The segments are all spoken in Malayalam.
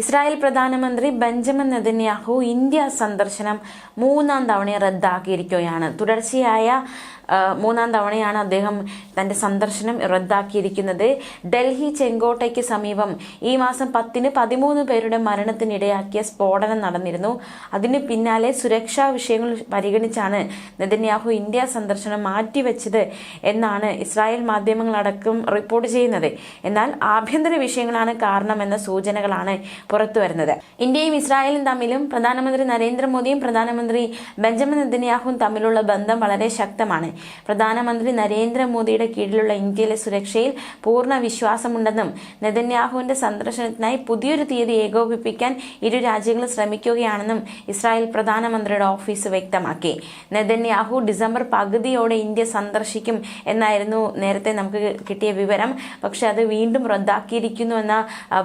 ഇസ്രായേൽ പ്രധാനമന്ത്രി ബെഞ്ചമിൻ നെതന്യാഹു ഇന്ത്യ സന്ദർശനം മൂന്നാം തവണ റദ്ദാക്കിയിരിക്കുകയാണ്. തുടർച്ചയായ മൂന്നാം തവണയാണ് അദ്ദേഹം തന്റെ സന്ദർശനം റദ്ദാക്കിയിരിക്കുന്നത്. ഡൽഹി ചെങ്കോട്ടയ്ക്ക് സമീപം ഈ മാസം പത്തിന് പതിമൂന്ന് പേരുടെ മരണത്തിനിടയാക്കിയ സ്ഫോടനം നടന്നിരുന്നു. അതിന് പിന്നാലെ സുരക്ഷാ വിഷയങ്ങൾ പരിഗണിച്ചാണ് നെതന്യാഹു ഇന്ത്യ സന്ദർശനം മാറ്റിവെച്ചത് എന്നാണ് ഇസ്രായേൽ മാധ്യമങ്ങളടക്കം റിപ്പോർട്ട് ചെയ്യുന്നത്. എന്നാൽ ആഭ്യന്തര വിഷയങ്ങളാണ് കാരണമെന്ന സൂചനകളാണ് പുറത്തു വരുന്നത്. ഇന്ത്യയും ഇസ്രായേലും തമ്മിലും പ്രധാനമന്ത്രി നരേന്ദ്രമോദിയും പ്രധാനമന്ത്രി ബെഞ്ചമിൻ നെതന്യാഹുവും തമ്മിലുള്ള ബന്ധം വളരെ ശക്തമാണ്. പ്രധാനമന്ത്രി നരേന്ദ്രമോദിയുടെ കീഴിലുള്ള ഇന്ത്യയിലെ സുരക്ഷയിൽ പൂർണ വിശ്വാസമുണ്ടെന്നും നെതന്യാഹുവിന്റെ സന്ദർശനത്തിനായി പുതിയൊരു തീയതി ഏകോപിപ്പിക്കാൻ ഇരു രാജ്യങ്ങളും ശ്രമിക്കുകയാണെന്നും ഇസ്രായേൽ പ്രധാനമന്ത്രിയുടെ ഓഫീസ് വ്യക്തമാക്കി. നെതന്യാഹു ഡിസംബർ പകുതിയോടെ ഇന്ത്യ സന്ദർശിക്കും എന്നായിരുന്നു നേരത്തെ നമുക്ക് കിട്ടിയ വിവരം. പക്ഷെ അത് വീണ്ടും റദ്ദാക്കിയിരിക്കുന്നു എന്ന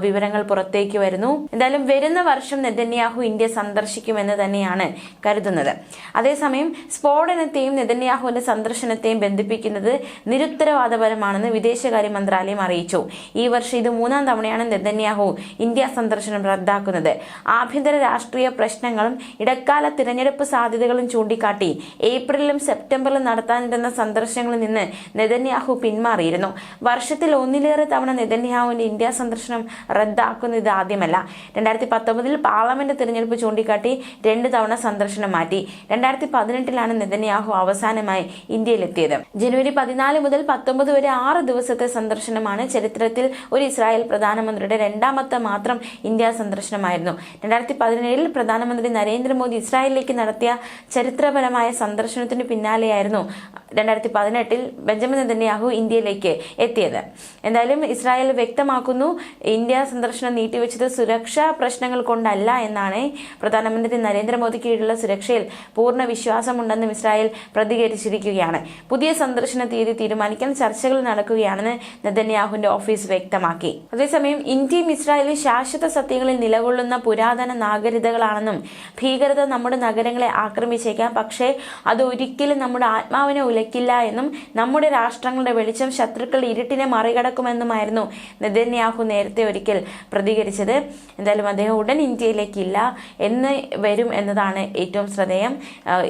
വിവരങ്ങൾ പുറത്തേക്ക് വരുന്നു. എന്തായാലും വരുന്ന വർഷം നെതന്യാഹു ഇന്ത്യ സന്ദർശിക്കുമെന്ന് തന്നെയാണ് കരുതുന്നത്. അതേസമയം സ്ഫോടനത്തെയും നെതന്യാഹുവിന്റെ സന്ദർശനത്തെയും ബന്ധിപ്പിക്കുന്നത് നിരുത്തരവാദപരമാണെന്ന് വിദേശകാര്യ മന്ത്രാലയം അറിയിച്ചു. ഈ വർഷം ഇത് മൂന്നാം തവണയാണ് നെതന്യാഹു ഇന്ത്യ സന്ദർശനം റദ്ദാക്കുന്നത്. ആഭ്യന്തര രാഷ്ട്രീയ പ്രശ്നങ്ങളും ഇടക്കാല തിരഞ്ഞെടുപ്പ് സാധ്യതകളും ചൂണ്ടിക്കാട്ടി ഏപ്രിലും സെപ്റ്റംബറിലും നടത്താനിരുന്ന സന്ദർശനങ്ങളിൽ നിന്ന് നെതന്യാഹു പിന്മാറിയിരുന്നു. വർഷത്തിൽ ഒന്നിലേറെ തവണ നെതന്യാഹുവിന്റെ ഇന്ത്യ സന്ദർശനം റദ്ദാക്കുന്നത് ഇത് ആദ്യമല്ല രണ്ടായിരത്തി പത്തൊമ്പതിൽ പാർലമെന്റ് തിരഞ്ഞെടുപ്പ് ചൂണ്ടിക്കാട്ടി രണ്ട് തവണ സന്ദർശനം മാറ്റി. രണ്ടായിരത്തി പതിനെട്ടിലാണ് നെതന്യാഹു അവസാനമായി ഇന്ത്യയിലെത്തിയത്. ജനുവരി പതിനാല് മുതൽ പത്തൊമ്പത് വരെ ആറ് ദിവസത്തെ സന്ദർശനമാണ് ചരിത്രത്തിൽ ഒരു ഇസ്രായേൽ പ്രധാനമന്ത്രിയുടെ രണ്ടാമത്തെ മാത്രം ഇന്ത്യ സന്ദർശനമായിരുന്നു. രണ്ടായിരത്തി പതിനേഴിൽ പ്രധാനമന്ത്രി നരേന്ദ്രമോദി ഇസ്രായേലിലേക്ക് നടത്തിയ ചരിത്രപരമായ സന്ദർശനത്തിന് പിന്നാലെയായിരുന്നു രണ്ടായിരത്തി പതിനെട്ടിൽ ബെഞ്ചമിൻ നെതന്യാഹു ഇന്ത്യയിലേക്ക് എത്തിയത്. എന്തായാലും ഇസ്രായേൽ വ്യക്തമാക്കുന്നു ഇന്ത്യ സന്ദർശനം നീട്ടിവെച്ചത് സുരക്ഷാ പ്രശ്നങ്ങൾ കൊണ്ടല്ല എന്നാണ് പ്രധാനമന്ത്രി നരേന്ദ്രമോദി കീഴിലുള്ള സുരക്ഷയിൽ പൂർണ വിശ്വാസമുണ്ടെന്നും ഇസ്രായേൽ പ്രതികരിച്ചിരിക്കുകയാണ്. പുതിയ സന്ദർശന തീയതി തീരുമാനിക്കാൻ ചർച്ചകൾ നടക്കുകയാണെന്ന് നെതന്യാഹുവിന്റെ ഓഫീസ് വ്യക്തമാക്കി. അതേസമയം ഇന്ത്യയും ഇസ്രായേലും ശാശ്വത സത്യങ്ങളിൽ നിലകൊള്ളുന്ന പുരാതന നാഗരികതകളാണെന്നും ഭീകരത നമ്മുടെ നഗരങ്ങളെ ആക്രമിച്ചേക്കാം പക്ഷേ അത് ഒരിക്കലും നമ്മുടെ ആത്മാവിനെ ഉലക്കില്ല എന്നും നമ്മുടെ രാഷ്ട്രങ്ങളുടെ വെളിച്ചം ശത്രുക്കളുടെ ഇരുട്ടിനെ മറികടക്കുമെന്നുമായിരുന്നു നെതന്യാഹു നേരത്തെ ഒരിക്കൽ പ്രതികരിച്ചത്. എന്തായാലും അദ്ദേഹം ഉടൻ ഇന്ത്യയിലേക്കില്ല എന്ന് വരും എന്നതാണ് ഏറ്റവും ശ്രദ്ധേയം.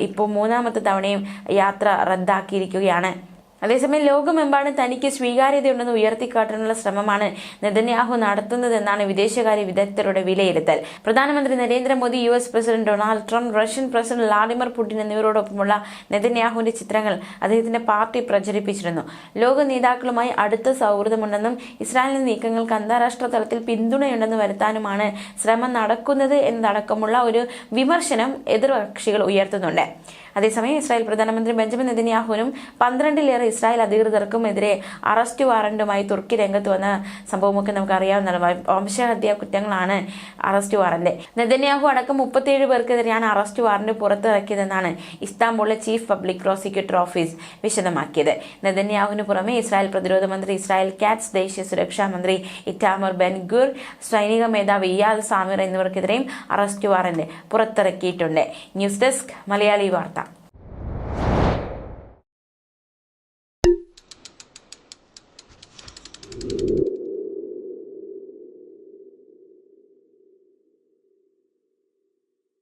ഇപ്പോൾ മൂന്നാമത്തെ തവണയും യാത്ര റദ്ദാക്കിയിരിക്കുകയാണ്. അതേസമയം ലോകമെമ്പാടും തനിക്ക് സ്വീകാര്യതയുണ്ടെന്ന് ഉയർത്തിക്കാട്ടാനുള്ള ശ്രമമാണ് നെതന്യാഹു നടത്തുന്നതെന്നാണ് വിദേശകാര്യ വിദഗ്ധരുടെ വിലയിരുത്തൽ. പ്രധാനമന്ത്രി Narendra Modi U S president Donald Trump Russian president Vladimir Putin എന്നിവരോടൊപ്പമുള്ള നെതന്യാഹുവിന്റെ ചിത്രങ്ങൾ അദ്ദേഹത്തിന്റെ പാർട്ടി പ്രചരിപ്പിച്ചിരുന്നു. ലോക നേതാക്കളുമായി അടുത്ത സൗഹൃദമുണ്ടെന്നും ഇസ്രായേലിന്റെ നീക്കങ്ങൾക്ക് അന്താരാഷ്ട്ര തലത്തിൽ പിന്തുണയുണ്ടെന്ന് വരുത്താനുമാണ് ശ്രമം നടക്കുന്നത് എന്നതടക്കമുള്ള ഒരു വിമർശനം എതിർകക്ഷികൾ ഉയർത്തുന്നുണ്ട്. അതേസമയം ഇസ്രായേൽ പ്രധാനമന്ത്രി ബെഞ്ചമിൻ നെതന്യാഹുവിനും പന്ത്രണ്ടിലേറെ ഇസ്രായേൽ അധികൃതർക്കും എതിരെ അറസ്റ്റ് വാറന്റുമായി തുർക്കി രംഗത്ത് വന്ന സംഭവമൊക്കെ നമുക്ക് അറിയാവുന്നതാണ് വ- വംശഹത്യാ കുറ്റങ്ങളാണ് അറസ്റ്റ് വാറന്റ്. നെതന്യാഹു അടക്കം മുപ്പത്തിയേഴ് പേർക്കെതിരെയാണ് അറസ്റ്റ് വാറന്റ് പുറത്തിറക്കിയതെന്നാണ് ഇസ്താംബൂളിലെ ചീഫ് പബ്ലിക് പ്രോസിക്യൂട്ടർ ഓഫീസ് വിശദമാക്കിയത്. നെതന്യാഹുവിന് പുറമെ ഇസ്രായേൽ പ്രതിരോധ മന്ത്രി ഇസ്രായേൽ കാറ്റ്സ് ദേശീയ സുരക്ഷാ മന്ത്രി ഇറ്റാമർ ബെൻഗുർ സൈനിക മേധാവി ഇയാദ് സാമിർ എന്നിവർക്കെതിരെയും അറസ്റ്റ് വാറന്റ് പുറത്തിറക്കിയിട്ടുണ്ട്. News desk Malayali Vartha.